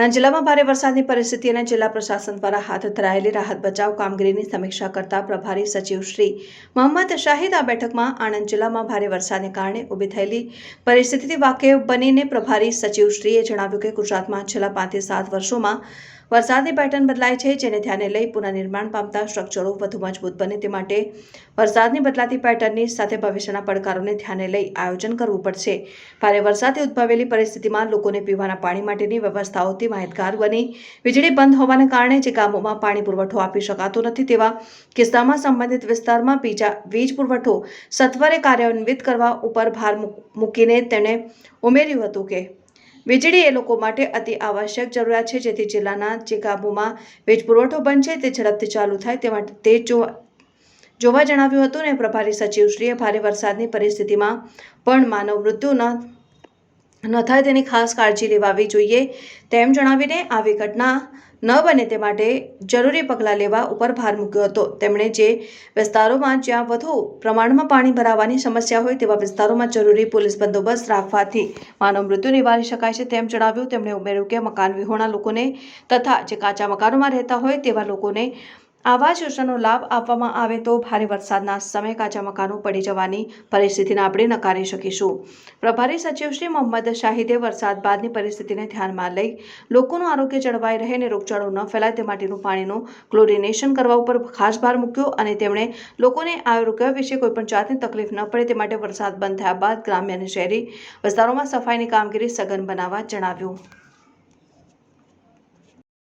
આણંદ જિલ્લામાં ભારે વરસાદની પરિસ્થિતિ અને જિલ્લા પ્રશાસન દ્વારા હાથ ધરાયેલી રાહત બચાવ કામગીરીની સમીક્ષા કરતા પ્રભારી સચિવ શ્રી મોહમ્મદ શાહિદ આ બેઠકમાં આણંદ જિલ્લામાં ભારે વરસાદને કારણે ઊભી થયેલી પરિસ્થિતિથી વાકેફ બનીને પ્રભારી સચિવશ્રીએ જણાવ્યું કે ગુજરાતમાં છેલ્લા પાંચથી સાત વર્ષોમાં વરસાદની પેટર્ન બદલાય છે, જેને ધ્યાને લઈ પુનઃનિર્માણ પામતા સ્ટ્રક્ચરો વધુ મજબૂત બને તે માટે વરસાદની બદલાતી પેટર્નની સાથે ભવિષ્યના પડકારોને ધ્યાને લઈ આયોજન કરવું પડશે. ભારે વરસાદથી ઉદ્ભવેલી પરિસ્થિતિમાં લોકોને પીવાના પાણી માટેની વ્યવસ્થાઓથી માહિતગાર બની. વીજળી બંધ હોવાને કારણે જે ગામોમાં પાણી પુરવઠો આપી શકાતો નથી તેવા કિસ્સામાં સંબંધિત વિસ્તારમાં બીજા વીજ પુરવઠો સત્વરે કાર્યાન્વિત કરવા ઉપર ભાર મૂકીને તેણે ઉમેર્યું હતું કે વીજળી એ લોકો માટે અતિ આવશ્યક જરૂરિયાત છે. જેથી જિલ્લાના જે ગામોમાં વીજ પુરવઠો બંધ છે તે ઝડપથી ચાલુ થાય તે માટે તે જોવા જણાવ્યું હતું ને, પ્રભારી સચિવશ્રીએ ભારે વરસાદની પરિસ્થિતિમાં પણ માનવ મૃત્યુ ન થાય તેની ખાસ કાળજી લેવાવી જોઈએ. તેમ જણાવીને આવી ઘટના ન બને તે માટે જરૂરી પગલાં લેવા ઉપર ભાર મૂક્યો હતો. તેમણે જે વિસ્તારોમાં જ્યાં વધુ પ્રમાણમાં પાણી ભરાવાની સમસ્યા હોય તેવા વિસ્તારોમાં જરૂરી પોલીસ બંદોબસ્ત રાખવાથી માનવ મૃત્યુ નિવારી શકાય છે તેમ જણાવ્યું. તેમણે ઉમેર્યું કે મકાન વિહોણા લોકોને તથા જે કાચા મકાનોમાં રહેતા હોય તેવા લોકોને આવાસ યોજનાનો લાભ આપવામાં આવે તો ભારે વરસાદના સમય કાચા મકાનો પડી જવાની પરિસ્થિતિને આપણે નકારી શકીશું. પ્રભારી સચિવ શ્રી મોહમ્મદ શાહિદે વરસાદ બાદની પરિસ્થિતિને ધ્યાનમાં લઈ લોકોનું આરોગ્ય જળવાઈ રહે અને રોગચાળો ન ફેલાય તે માટેનું પાણીનું ક્લોરિનેશન કરવા ઉપર ખાસ ભાર મૂક્યો અને તેમણે લોકોને આરોગ્ય વિશે કોઈપણ જાતની તકલીફ ન પડે તે માટે વરસાદ બંધ થયા બાદ ગ્રામ્ય અને શહેરી વિસ્તારોમાં સફાઈની કામગીરી સઘન બનાવવા જણાવ્યું.